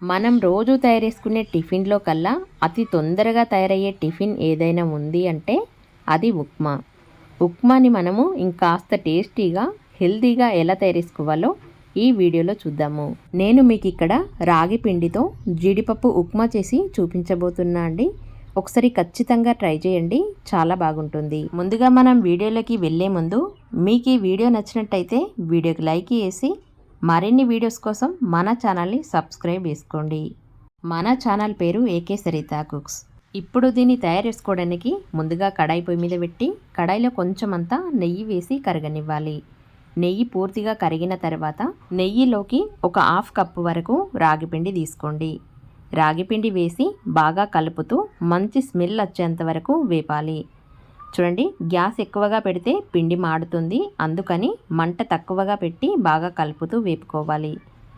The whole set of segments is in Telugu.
మనం రోజు తయారు చేసుకునే టిఫిన్లో కల్లా అతి తొందరగా తయారయ్యే టిఫిన్ ఏదైనా ఉంది అంటే అది ఉప్మా. ఉప్మాని మనము ఇంకాస్త టేస్టీగా హెల్తీగా ఎలా తయారు చేసుకోవాలో ఈ వీడియోలో చూద్దాము. నేను మీకు ఇక్కడ రాగి పిండితో జీడిపప్పు ఉప్మా చేసి చూపించబోతున్నా అండి. ఒకసారి ఖచ్చితంగా ట్రై చేయండి చాలా బాగుంటుంది. ముందుగా మనం వీడియోలోకి వెళ్ళే ముందు మీకు ఈ వీడియో నచ్చినట్టయితే వీడియోకి లైక్ వేసి మరిన్ని వీడియోస్ కోసం మన ఛానల్ని సబ్స్క్రైబ్ చేసుకోండి. మన ఛానల్ పేరు ఏకే సరిత కుక్స్. ఇప్పుడు దీన్ని తయారు చేసుకోవడానికి ముందుగా కడాయి పొయ్యి మీద పెట్టి కడాయిలో కొంచెం అంతా నెయ్యి వేసి కరగనివ్వాలి. నెయ్యి పూర్తిగా కరిగిన తర్వాత నెయ్యిలోకి ఒక హాఫ్ కప్పు వరకు రాగిపిండి తీసుకోండి. రాగిపిండి వేసి బాగా కలుపుతూ మంచి స్మెల్ వచ్చేంత వరకు వేపాలి. చూడండి గ్యాస్ ఎక్కువగా పెడితే పిండి మాడుతుంది. అందుకని మంట తక్కువగా పెట్టి బాగా కలుపుతూ వేపుకోవాలి.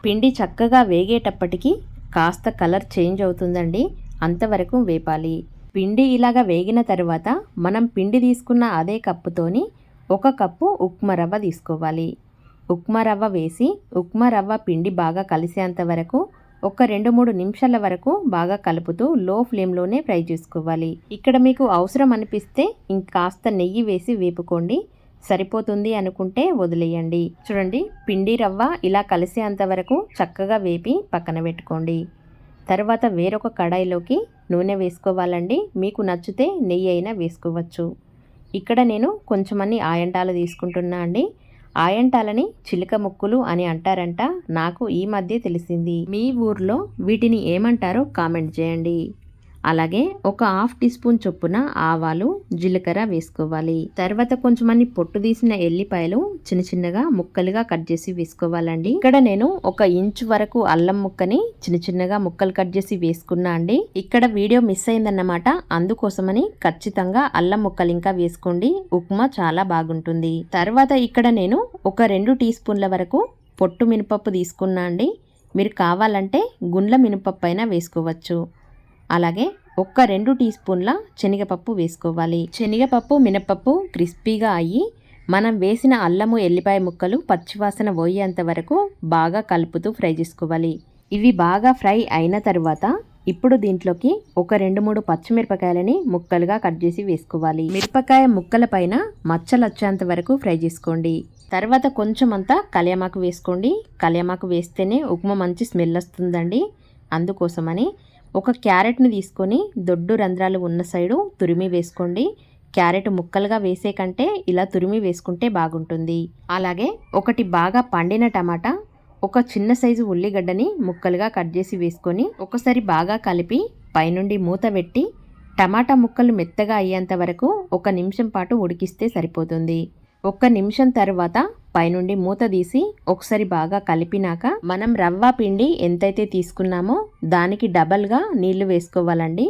పిండి చక్కగా వేగేటప్పటికి కాస్త కలర్ చేంజ్ అవుతుందండి. అంతవరకు వేపాలి. పిండి ఇలాగా వేగిన తర్వాత మనం పిండి తీసుకున్న అదే కప్పుతోని ఒక కప్పు ఉప్మా రవ్వ తీసుకోవాలి. ఉప్మా రవ్వ వేసి ఉప్మా రవ్వ పిండి బాగా కలిసేంత వరకు ఒక రెండు మూడు నిమిషాల వరకు బాగా కలుపుతూ లో ఫ్లేమ్లోనే ఫ్రై చేసుకోవాలి. ఇక్కడ మీకు అవసరం అనిపిస్తే ఇంకాస్త నెయ్యి వేసి వేపుకోండి. సరిపోతుంది అనుకుంటే వదిలేయండి. చూడండి పిండి రవ్వ ఇలా కలిసేంత వరకు చక్కగా వేపి పక్కన పెట్టుకోండి. తర్వాత వేరొక కడాయిలోకి నూనె వేసుకోవాలండి. మీకు నచ్చితే నెయ్యి అయినా వేసుకోవచ్చు. ఇక్కడ నేను కొంచెమని ఆయంటాలు తీసుకుంటున్నా అండి. ఆయంటాలని చిలుక ముక్కులు అని అంటారంట. నాకు ఈ మధ్య తెలిసింది. మీ ఊర్లో వీటిని ఏమంటారో కామెంట్ చేయండి. అలాగే ఒక హాఫ్ టీ స్పూన్ చొప్పున ఆవాలు జీలకర్ర వేసుకోవాలి. తర్వాత కొంచెమని పొట్టు తీసిన ఎల్లిపాయలు చిన్న చిన్నగా ముక్కలుగా కట్ చేసి వేసుకోవాలండి. ఇక్కడ నేను ఒక ఇంచు వరకు అల్లం ముక్కని చిన్న చిన్నగా ముక్కలు కట్ చేసి వేసుకున్నా అండి. ఇక్కడ వీడియో మిస్ అయిందన్నమాట. అందుకోసమని ఖచ్చితంగా అల్లం ముక్కలు ఇంకా వేసుకోండి. ఉప్మా చాలా బాగుంటుంది. తర్వాత ఇక్కడ నేను ఒక రెండు టీ స్పూన్ల వరకు పొట్టు మినపప్పు తీసుకున్నా అండి. మీరు కావాలంటే గుండ్ల మినపప్పు అయినా వేసుకోవచ్చు. అలాగే ఒక్క రెండు టీ స్పూన్ల శనగపప్పు వేసుకోవాలి. శనగపప్పు మినపప్పు క్రిస్పీగా అయ్యి మనం వేసిన అల్లము ఎల్లిపాయ ముక్కలు పచ్చివాసన పోయేంత వరకు బాగా కలుపుతూ ఫ్రై చేసుకోవాలి. ఇవి బాగా ఫ్రై అయిన తర్వాత ఇప్పుడు దీంట్లోకి ఒక రెండు మూడు పచ్చిమిరపకాయలని ముక్కలుగా కట్ చేసి వేసుకోవాలి. మిరపకాయ ముక్కల పైన మచ్చలు వచ్చేంత వరకు ఫ్రై చేసుకోండి. తర్వాత కొంచెం అంతా కలియమాకు వేసుకోండి. కలియమాకు వేస్తేనే ఉప్మా మంచి స్మెల్ వస్తుందండి. అందుకోసమని ఒక క్యారెట్ని తీసుకొని దొడ్డు రంధ్రాలు ఉన్న సైడు తురిమి వేసుకోండి. క్యారెట్ ముక్కలుగా వేసే కంటే ఇలా తురిమి వేసుకుంటే బాగుంటుంది. అలాగే ఒకటి బాగా పండిన టమాటా ఒక చిన్న సైజు ఉల్లిగడ్డని ముక్కలుగా కట్ చేసి వేసుకొని ఒకసారి బాగా కలిపి పైనుండి మూత పెట్టి టమాటా ముక్కలు మెత్తగా అయ్యేంత వరకు ఒక నిమిషం పాటు ఉడికిస్తే సరిపోతుంది. ఒక్క నిమిషం తర్వాత పైనుండి మూత తీసి ఒకసారి బాగా కలిపినాక మనం రవ్వ పిండి ఎంతైతే తీసుకున్నామో దానికి డబల్గా నీళ్ళు వేసుకోవాలండి.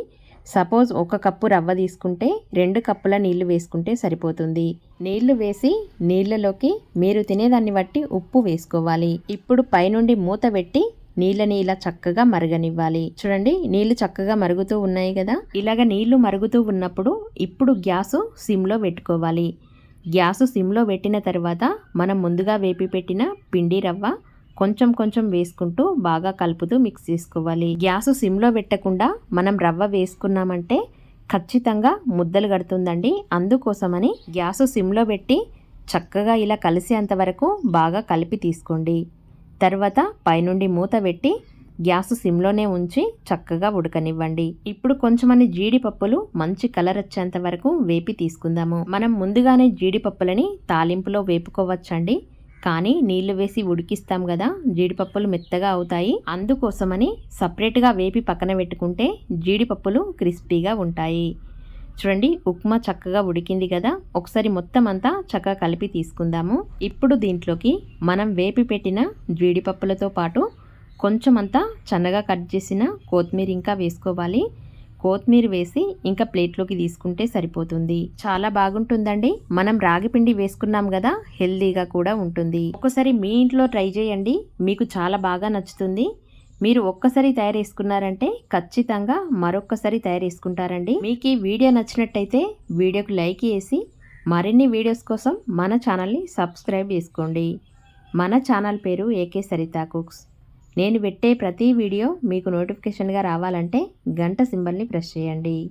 సపోజ్ ఒక కప్పు రవ్వ తీసుకుంటే రెండు కప్పుల నీళ్ళు వేసుకుంటే సరిపోతుంది. నీళ్ళు వేసి నీళ్ళలోకి మీరు తినేదాన్ని బట్టి ఉప్పు వేసుకోవాలి. ఇప్పుడు పైనుండి మూత పెట్టి నీళ్ళని ఇలా చక్కగా మరగనివ్వాలి. చూడండి నీళ్ళు చక్కగా మరుగుతూ ఉన్నాయి కదా? ఇలాగ నీళ్ళు మరుగుతూ ఉన్నప్పుడు ఇప్పుడు గ్యాసు సిమ్లో పెట్టుకోవాలి. గ్యాసు సిమ్లో పెట్టిన తర్వాత మనం ముందుగా వేపి పెట్టిన పిండి రవ్వ కొంచెం కొంచెం వేసుకుంటూ బాగా కలుపుతూ మిక్స్ చేసుకోవాలి. గ్యాసు సిమ్లో పెట్టకుండా మనం రవ్వ వేసుకున్నామంటే ఖచ్చితంగా ముద్దలు కడుతుందండి. అందుకోసమని గ్యాసు సిమ్లో పెట్టి చక్కగా ఇలా కలిసేంత వరకు బాగా కలిపి తీసుకోండి. తర్వాత పైనుండి మూత పెట్టి గ్యాస్ సిమ్లోనే ఉంచి చక్కగా ఉడకనివ్వండి. ఇప్పుడు కొంచెమని జీడిపప్పులు మంచి కలర్ వచ్చేంత వరకు వేపి తీసుకుందాము. మనం ముందుగానే జీడిపప్పులని తాలింపులో వేపుకోవచ్చండి. కానీ నీళ్ళు వేసి ఉడికిస్తాం కదా జీడిపప్పులు మెత్తగా అవుతాయి. అందుకోసమని సపరేట్గా వేపి పక్కన పెట్టుకుంటే జీడిపప్పులు క్రిస్పీగా ఉంటాయి. చూడండి ఉప్మా చక్కగా ఉడికింది కదా ఒకసారి మొత్తం అంతా చక్కగా కలిపి తీసుకుందాము. ఇప్పుడు దీంట్లోకి మనం వేపి పెట్టిన జీడిపప్పులతో పాటు కొంచెం అంతా చన్నగా కట్ చేసిన కొత్తిమీర ఇంకా వేసుకోవాలి. కొత్తిమీర వేసి ఇంకా ప్లేట్లోకి తీసుకుంటే సరిపోతుంది. చాలా బాగుంటుందండి. మనం రాగి పిండి వేసుకున్నాం కదా హెల్దీగా కూడా ఉంటుంది. ఒకసారి మీ ఇంట్లో ట్రై చేయండి. మీకు చాలా బాగా నచ్చుతుంది. మీరు ఒక్కసారి తయారు చేసుకున్నారంటే ఖచ్చితంగా మరొక్కసారి తయారు చేసుకుంటారండి మీకు ఈ వీడియో నచ్చినట్టయితే వీడియోకి లైక్ చేసి మరిన్ని వీడియోస్ కోసం మన ఛానల్ని సబ్స్క్రైబ్ చేసుకోండి. మన ఛానల్ పేరు ఏకే సరితా కుక్స్. నేను పెట్టే ప్రతి వీడియో మీకు నోటిఫికేషన్గా రావాలంటే గంట సింబల్ని ప్రెస్ చేయండి.